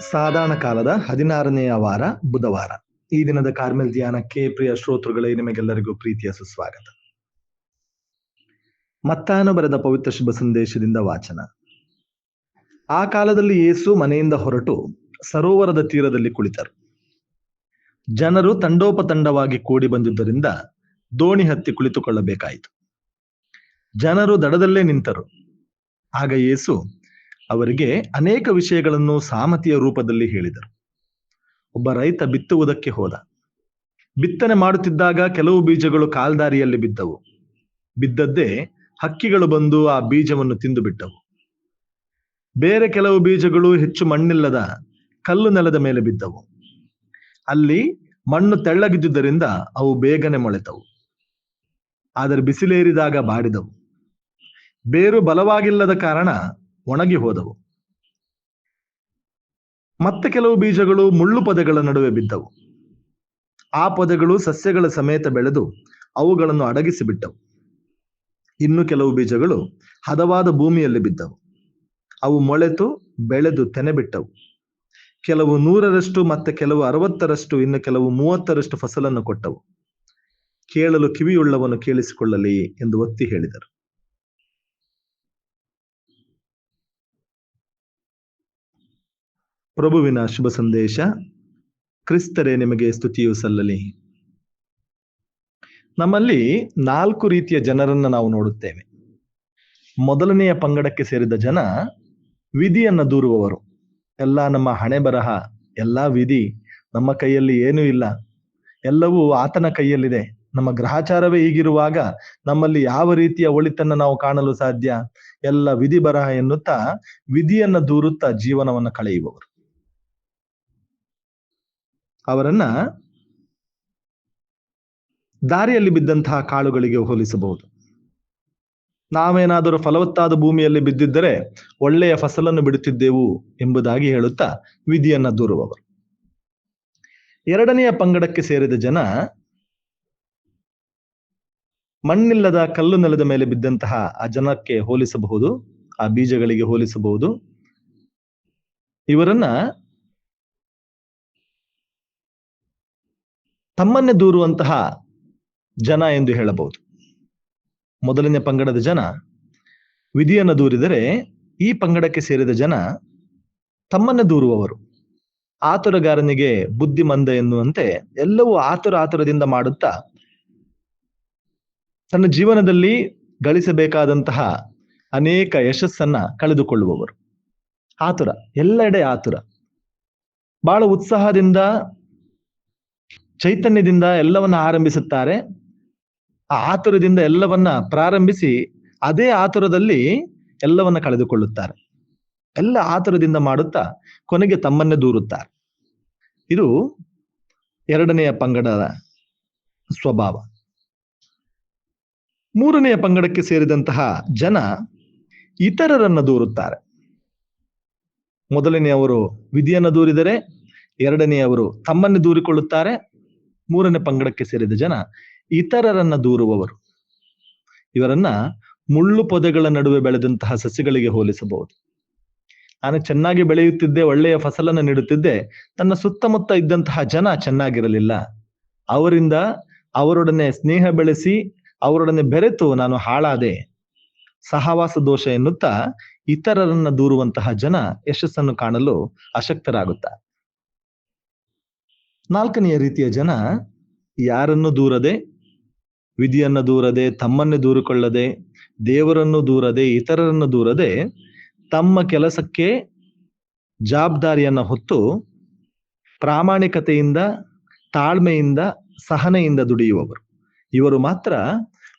ಸಾಧಾರಣ ಕಾಲದ ಹದಿನಾರನೆಯ ವಾರ ಬುಧವಾರ. ಈ ದಿನದ ಕಾರ್ಮೆಲ್ ಧ್ಯಾನಕ್ಕೆ ಪ್ರಿಯ ಶ್ರೋತೃಗಳೇ, ನಿಮಗೆಲ್ಲರಿಗೂ ಪ್ರೀತಿಯ ಸುಸ್ವಾಗತ. ಮತ್ತಾನು ಬರೆದ ಪವಿತ್ರ ಶುಭ ಸಂದೇಶದಿಂದ ವಾಚನ. ಆ ಕಾಲದಲ್ಲಿ ಯೇಸು ಮನೆಯಿಂದ ಹೊರಟು ಸರೋವರದ ತೀರದಲ್ಲಿ ಕುಳಿತರು. ಜನರು ತಂಡೋಪತಂಡವಾಗಿ ಕೂಡಿ ಬಂದಿದ್ದರಿಂದ ದೋಣಿ ಹತ್ತಿ ಕುಳಿತುಕೊಳ್ಳಬೇಕಾಯಿತು. ಜನರು ದಡದಲ್ಲೇ ನಿಂತರು. ಆಗ ಯೇಸು ಅವರಿಗೆ ಅನೇಕ ವಿಷಯಗಳನ್ನು ಸಾಮತಿಯ ರೂಪದಲ್ಲಿ ಹೇಳಿದರು. ಒಬ್ಬ ರೈತ ಬಿತ್ತುವುದಕ್ಕೆ ಹೋದ. ಬಿತ್ತನೆ ಮಾಡುತ್ತಿದ್ದಾಗ ಕೆಲವು ಬೀಜಗಳು ಕಾಲ್ದಾರಿಯಲ್ಲಿ ಬಿದ್ದವು. ಬಿದ್ದದ್ದೇ ಹಕ್ಕಿಗಳು ಬಂದು ಆ ಬೀಜವನ್ನು ತಿಂದು ಬಿಟ್ಟವು. ಬೇರೆ ಕೆಲವು ಬೀಜಗಳು ಹೆಚ್ಚು ಮಣ್ಣಿಲ್ಲದ ಕಲ್ಲು ನೆಲದ ಮೇಲೆ ಬಿದ್ದವು. ಅಲ್ಲಿ ಮಣ್ಣು ತೆಳ್ಳಗಿದ್ದುದರಿಂದ ಅವು ಬೇಗನೆ ಮೊಳೆತವು. ಆದರೆ ಬಿಸಿಲೇರಿದಾಗ ಬಾಡಿದವು. ಬೇರು ಬಲವಾಗಿಲ್ಲದ ಕಾರಣ ಒಣಗಿ ಹೋದವು. ಮತ್ತೆ ಕೆಲವು ಬೀಜಗಳು ಮುಳ್ಳು ಪೊದೆಗಳ ನಡುವೆ ಬಿದ್ದವು. ಆ ಪೊದೆಗಳು ಸಸ್ಯಗಳ ಸಮೇತ ಬೆಳೆದು ಅವುಗಳನ್ನು ಅಡಗಿಸಿ ಬಿಟ್ಟವು. ಇನ್ನು ಕೆಲವು ಬೀಜಗಳು ಹದವಾದ ಭೂಮಿಯಲ್ಲಿ ಬಿದ್ದವು. ಅವು ಮೊಳೆತು ಬೆಳೆದು ತೆನೆ ಬಿಟ್ಟವು. ಕೆಲವು ನೂರರಷ್ಟು ಮತ್ತೆ ಕೆಲವು ಅರವತ್ತರಷ್ಟು, ಇನ್ನು ಕೆಲವು ಮೂವತ್ತರಷ್ಟು ಫಸಲನ್ನು ಕೊಟ್ಟವು. ಕೇಳಲು ಕಿವಿಯುಳ್ಳವನು ಕೇಳಿಸಿಕೊಳ್ಳಲಿ ಎಂದು ಒತ್ತಿ ಹೇಳಿದರು. ಪ್ರಭುವಿನ ಶುಭ ಸಂದೇಶ. ಕ್ರಿಸ್ತರೇ, ನಿಮಗೆ ಸ್ತುತಿಯು ಸಲ್ಲಲಿ. ನಮ್ಮಲ್ಲಿ ನಾಲ್ಕು ರೀತಿಯ ಜನರನ್ನ ನಾವು ನೋಡುತ್ತೇವೆ. ಮೊದಲನೆಯ ಪಂಗಡಕ್ಕೆ ಸೇರಿದ ಜನ ವಿಧಿಯನ್ನ ದೂರುವವರು. ಎಲ್ಲ ನಮ್ಮ ಹಣೆ ಬರಹ, ಎಲ್ಲ ವಿಧಿ ನಮ್ಮ ಕೈಯಲ್ಲಿ ಏನೂ ಇಲ್ಲ. ಎಲ್ಲವೂ ಆತನ ಕೈಯಲ್ಲಿದೆ. ನಮ್ಮ ಗ್ರಹಚಾರವೇ ಹೀಗಿರುವಾಗ ನಮ್ಮಲ್ಲಿ ಯಾವ ರೀತಿಯ ಒಳಿತನ್ನ ನಾವು ಕಾಣಲು ಸಾಧ್ಯ? ಎಲ್ಲ ವಿಧಿ ಬರಹ ಎನ್ನುತ್ತಾ ವಿಧಿಯನ್ನ ದೂರುತ್ತಾ ಜೀವನವನ್ನು ಕಳೆಯುವವರು. ಅವರನ್ನ ದಾರಿಯಲ್ಲಿ ಬಿದ್ದಂತಹ ಕಾಳುಗಳಿಗೆ ಹೋಲಿಸಬಹುದು. ನಾವೇನಾದರೂ ಫಲವತ್ತಾದ ಭೂಮಿಯಲ್ಲಿ ಬಿದ್ದಿದ್ದರೆ ಒಳ್ಳೆಯ ಫಸಲನ್ನು ಬಿಡುತ್ತಿದ್ದೆವು ಎಂಬುದಾಗಿ ಹೇಳುತ್ತಾ ವಿಧಿಯನ್ನ ದೂರುವವರು. ಎರಡನೆಯ ಪಂಗಡಕ್ಕೆ ಸೇರಿದ ಜನ ಮಣ್ಣಿಲ್ಲದ ಕಲ್ಲು ನೆಲದ ಮೇಲೆ ಬಿದ್ದಂತಹ ಆ ಜನಕ್ಕೆ ಹೋಲಿಸಬಹುದು, ಆ ಬೀಜಗಳಿಗೆ ಹೋಲಿಸಬಹುದು. ಇವರನ್ನ ತಮ್ಮನ್ನೇ ದೂರುವಂತಹ ಜನ ಎಂದು ಹೇಳಬಹುದು. ಮೊದಲನೇ ಪಂಗಡದ ಜನ, ವಿಧಿಯನ್ನು ದೂರಿದರೆ ಈ ಪಂಗಡಕ್ಕೆ ಸೇರಿದ ಜನ ತಮ್ಮನ್ನ ದೂರುವವರು. ಆತುರಗಾರನಿಗೆ ಬುದ್ಧಿಮಂದ ಎನ್ನುವಂತೆ ಎಲ್ಲವೂ ಆತುರ ಆತುರದಿಂದ ಮಾಡುತ್ತಾ ತನ್ನ ಜೀವನದಲ್ಲಿ ಗಳಿಸಬೇಕಾದಂತಹ ಅನೇಕ ಯಶಸ್ಸನ್ನ ಕಳೆದುಕೊಳ್ಳುವವರು. ಆತುರ, ಎಲ್ಲೆಡೆ ಆತುರ. ಬಹಳ ಉತ್ಸಾಹದಿಂದ ಚೈತನ್ಯದಿಂದ ಎಲ್ಲವನ್ನ ಆರಂಭಿಸುತ್ತಾರೆ. ಆ ಆತುರದಿಂದ ಎಲ್ಲವನ್ನ ಪ್ರಾರಂಭಿಸಿ ಅದೇ ಆತುರದಲ್ಲಿ ಎಲ್ಲವನ್ನ ಕಳೆದುಕೊಳ್ಳುತ್ತಾರೆ. ಎಲ್ಲ ಆತುರದಿಂದ ಮಾಡುತ್ತಾ ಕೊನೆಗೆ ತಮ್ಮನ್ನೇ ದೂರುತ್ತಾರೆ. ಇದು ಎರಡನೆಯ ಪಂಗಡದ ಸ್ವಭಾವ. ಮೂರನೆಯ ಪಂಗಡಕ್ಕೆ ಸೇರಿದಂತಹ ಜನ ಇತರರನ್ನು ದೂರುತ್ತಾರೆ. ಮೊದಲನೆಯವರು ವಿಧಿಯನ್ನು ದೂರಿದರೆ, ಎರಡನೆಯವರು ತಮ್ಮನ್ನು ದೂರಿಕೊಳ್ಳುತ್ತಾರೆ ಮೂರನೇ ಪಂಗಡಕ್ಕೆ ಸೇರಿದ ಜನ ಇತರರನ್ನ ದೂರುವವರು. ಇವರನ್ನ ಮುಳ್ಳು ಪೊದೆಗಳ ನಡುವೆ ಬೆಳೆದಂತಹ ಸಸಿಗಳಿಗೆ ಹೋಲಿಸಬಹುದು. ನಾನು ಚೆನ್ನಾಗಿ ಬೆಳೆಯುತ್ತಿದ್ದೆ, ಒಳ್ಳೆಯ ಫಸಲನ್ನು ನೀಡುತ್ತಿದ್ದೆ, ನನ್ನ ಸುತ್ತಮುತ್ತ ಇದ್ದಂತಹ ಜನ ಚೆನ್ನಾಗಿರಲಿಲ್ಲ. ಅವರಿಂದ ಅವರೊಡನೆ ಸ್ನೇಹ ಬೆಳೆಸಿ, ಅವರೊಡನೆ ಬೆರೆತು ನಾನು ಹಾಳಾದೆ. ಸಹವಾಸ ದೋಷ ಎನ್ನುತ್ತಾ ಇತರರನ್ನ ದೂರುವಂತಹ ಜನ ಯಶಸ್ಸನ್ನು ಕಾಣಲು ಅಶಕ್ತರಾಗುತ್ತಾರೆ ನಾಲ್ಕನೆಯ ರೀತಿಯ ಜನ ಯಾರನ್ನು ದೂರದೆ, ವಿಧಿಯನ್ನು ದೂರದೆ, ತಮ್ಮನ್ನೇ ದೂರಿಕೊಳ್ಳದೆ, ದೇವರನ್ನು ದೂರದೆ, ಇತರರನ್ನು ದೂರದೆ ತಮ್ಮ ಕೆಲಸಕ್ಕೆ ಜವಾಬ್ದಾರಿಯನ್ನು ಹೊತ್ತು ಪ್ರಾಮಾಣಿಕತೆಯಿಂದ, ತಾಳ್ಮೆಯಿಂದ, ಸಹನೆಯಿಂದ ದುಡಿಯುವವರು. ಇವರು ಮಾತ್ರ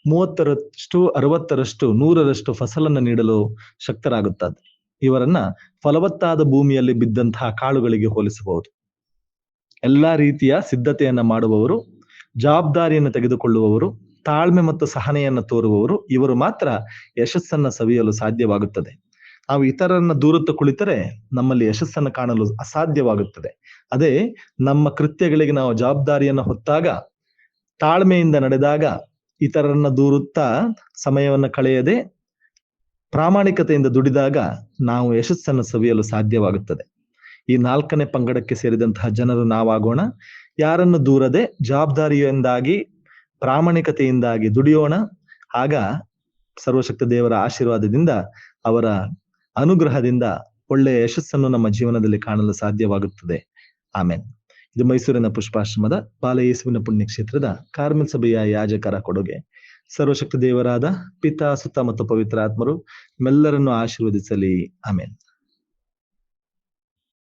ಮೂವತ್ತರಷ್ಟು, ಅರವತ್ತರಷ್ಟು, ನೂರರಷ್ಟು ಫಸಲನ್ನು ನೀಡಲು ಶಕ್ತರಾಗುತ್ತದೆ ಇವರನ್ನ ಫಲವತ್ತಾದ ಭೂಮಿಯಲ್ಲಿ ಬಿದ್ದಂತಹ ಕಾಳುಗಳಿಗೆ ಹೋಲಿಸಬಹುದು. ಎಲ್ಲಾ ರೀತಿಯ ಸಿದ್ಧತೆಯನ್ನ ಮಾಡುವವರು, ಜವಾಬ್ದಾರಿಯನ್ನು ತೆಗೆದುಕೊಳ್ಳುವವರು, ತಾಳ್ಮೆ ಮತ್ತು ಸಹನೆಯನ್ನು ತೋರುವವರು, ಇವರು ಮಾತ್ರ ಯಶಸ್ಸನ್ನ ಸವಿಯಲು ಸಾಧ್ಯವಾಗುತ್ತದೆ. ನಾವು ಇತರರನ್ನ ದೂರತ್ತು ಕುಳಿತರೆ ನಮ್ಮಲ್ಲಿ ಯಶಸ್ಸನ್ನು ಕಾಣಲು ಅಸಾಧ್ಯವಾಗುತ್ತದೆ. ಅದೇ ನಮ್ಮ ಕೃತ್ಯಗಳಿಗೆ ನಾವು ಜವಾಬ್ದಾರಿಯನ್ನು ಹೊತ್ತಾಗ, ತಾಳ್ಮೆಯಿಂದ ನಡೆದಾಗ ಇತರರನ್ನ ದೂರುತ್ತಾ ಸಮಯವನ್ನು ಕಳೆಯದೆ ಪ್ರಾಮಾಣಿಕತೆಯಿಂದ ದುಡಿದಾಗ ನಾವು ಯಶಸ್ಸನ್ನು ಸವಿಯಲು ಸಾಧ್ಯವಾಗುತ್ತದೆ. ಈ ನಾಲ್ಕನೇ ಪಂಗಡಕ್ಕೆ ಸೇರಿದಂತಹ ಜನರು ನಾವಾಗೋಣ. ಯಾರನ್ನು ದೂರದೆ ಜವಾಬ್ದಾರಿಯಿಂದಾಗಿ, ಪ್ರಾಮಾಣಿಕತೆಯಿಂದಾಗಿ ದುಡಿಯೋಣ. ಆಗ ಸರ್ವಶಕ್ತ ದೇವರ ಆಶೀರ್ವಾದದಿಂದ, ಅವರ ಅನುಗ್ರಹದಿಂದ ಒಳ್ಳೆಯ ಯಶಸ್ಸನ್ನು ನಮ್ಮ ಜೀವನದಲ್ಲಿ ಕಾಣಲು ಸಾಧ್ಯವಾಗುತ್ತದೆ. ಆಮೇನ್. ಇದು ಮೈಸೂರಿನ ಪುಷ್ಪಾಶ್ರಮದ ಬಾಲಯೇಸುವಿನ ಪುಣ್ಯಕ್ಷೇತ್ರದ ಕಾರ್ಮೆಲ್ ಸಭೆಯ ಯಾಜಕರ ಕೊಡುಗೆ. ಸರ್ವಶಕ್ತ ದೇವರಾದ ಪಿತಾ, ಸುತ್ತ ಮತ್ತು ಪವಿತ್ರ ಆತ್ಮರು ಮೆಲ್ಲರನ್ನು ಆಶೀರ್ವದಿಸಲಿ. ಆಮೇಲೆ